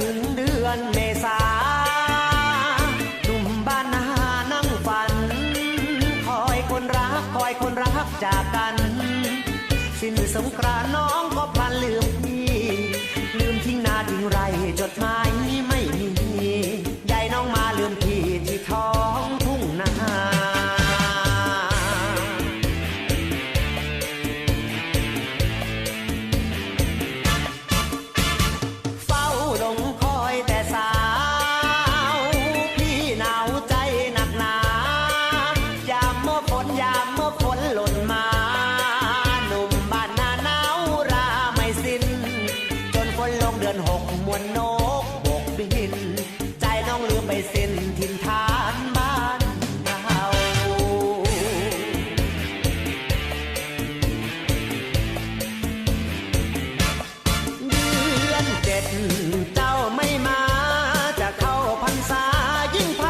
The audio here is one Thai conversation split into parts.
ถึงเดือนเมษาหนุ่มบ้านนานั่งฝัน คอยคนรักคอยคนรักจากกัน สิ้นสงกรานน้องก็พลันลืมพี่ หกมวลนกบกบิน ใจน้องลืมไปสิ้นทินฐานบ้านเราเดือนเจ็ดเจ้าไม่มาจะเข้าพรรษายิ่งพา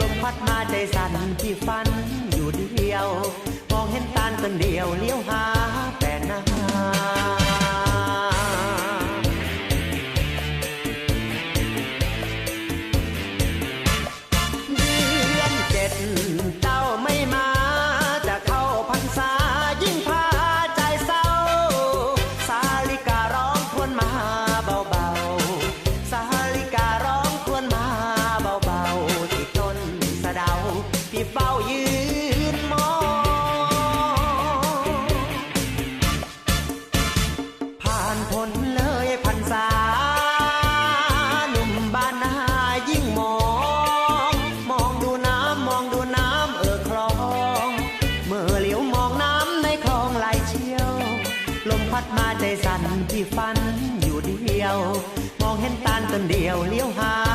ลมพัดมาใจสั่นที่ฝันอยู่เดียว มองเห็นตาลคนเดียวเลี้ยวหา ที่เฝ้ายืนมอง ผ่านพ้นเลยพรรษาหนุ่มบ้านนายิ่งมอง มองดูน้ำมองดูน้ำเออคลอง เมื่อเหลียวมองน้ำในคลองไหลเชี่ยว ลมพัดมาใจสั่นที่ฝันอยู่เดียว มองเห็นตาลต้นเดียวเลี้ยวห้า